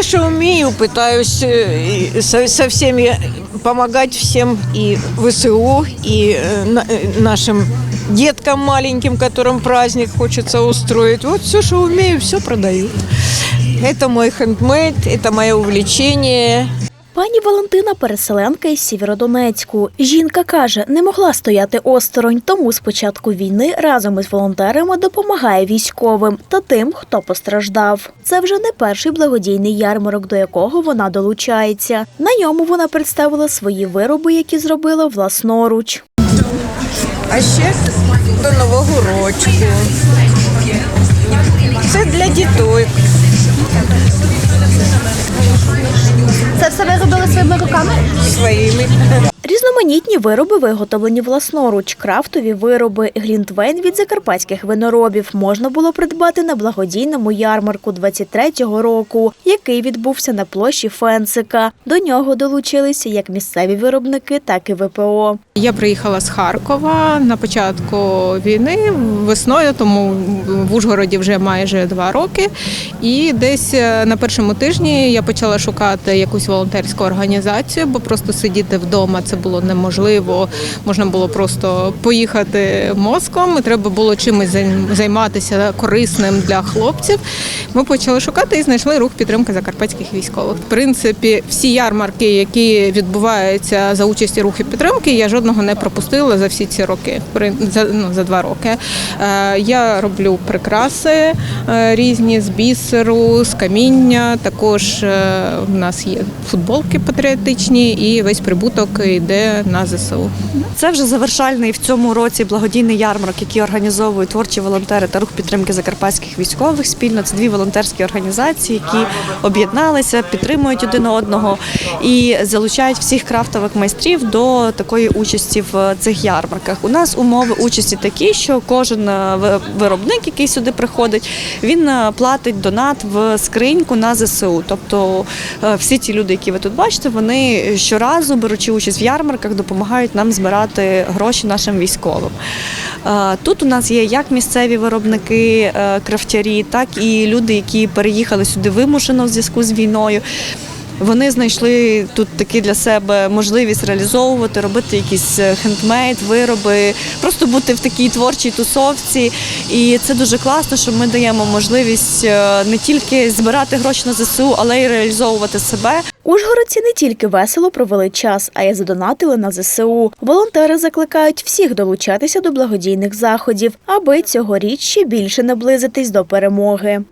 Все, что умею, пытаюсь э, и со, со всеми помогать всем и ВСУ, и э, на- э, нашим деткам маленьким, которым праздник хочется устроить. Вот все, что умею, все продаю. Это мой хендмейд, это мое увлечение. Пані Валентина переселенка із Сєвєродонецьку. Жінка каже, не могла стояти осторонь, тому з початку війни разом із волонтерами допомагає військовим та тим, хто постраждав. Це вже не перший благодійний ярмарок, до якого вона долучається. На ньому вона представила свої вироби, які зробила власноруч. А ще до нового рочку. Це для діток. kami. Swahimik. Різноманітні вироби виготовлені власноруч, крафтові вироби, глінтвейн від закарпатських виноробів можна було придбати на благодійному ярмарку 23-го року, який відбувся на площі Фенсика. До нього долучилися як місцеві виробники, так і ВПО. Я приїхала з Харкова на початку війни весною, тому в Ужгороді вже майже два роки. І десь е, на першому тижні я почала шукати якусь волонтерську організацію, бо просто сидіти вдома це було неможливо. Можна було просто поїхати мозком, і треба було чимось займатися корисним для хлопців. Ми почали шукати і знайшли рух підтримки закарпатських військових. В принципі, всі ярмарки, які відбуваються за участі руху підтримки, я жодного не пропустила за всі ці роки. За, ну, за два роки. Е, я роблю прикраси е, різні з бісеру, з каміння. Також е, в нас є футболки патріотичні, і весь прибуток йде на ЗСУ. Це вже завершальний в цьому році благодійний ярмарок, який організовують творчі волонтери та рух підтримки закарпатських військових спільно. Це дві волонтерські організації, які об'єдналися, підтримують один одного і залучають всіх крафтових майстрів до такої участі в цих ярмарках. У нас умови участі такі, що кожен е, виробник, який сюди приходить, він е, платить донат в скриньку на ЗСУ. Тобто е, всі ті люди, які ви тут бачите, вони щоразу, беручи участь в ярмарках, допомагають нам збирати гроші нашим військовим. Е, Тут у нас є як місцеві виробники, е, крафтярі, так і люди, які переїхали сюди вимушено в зв'язку з війною. Вони знайшли тут таки для себе можливість реалізовувати, робити якісь е, хендмейд, вироби, просто бути в такій творчій тусовці. І це дуже класно, що ми даємо можливість е, не тільки збирати гроші на ЗСУ, але й реалізовувати себе. Ужгородці не тільки весело провели час, а й задонатили на ЗСУ. Волонтери закликають всіх долучатися до благодійних заходів, аби цьогоріч ще більше наблизитись до перемоги.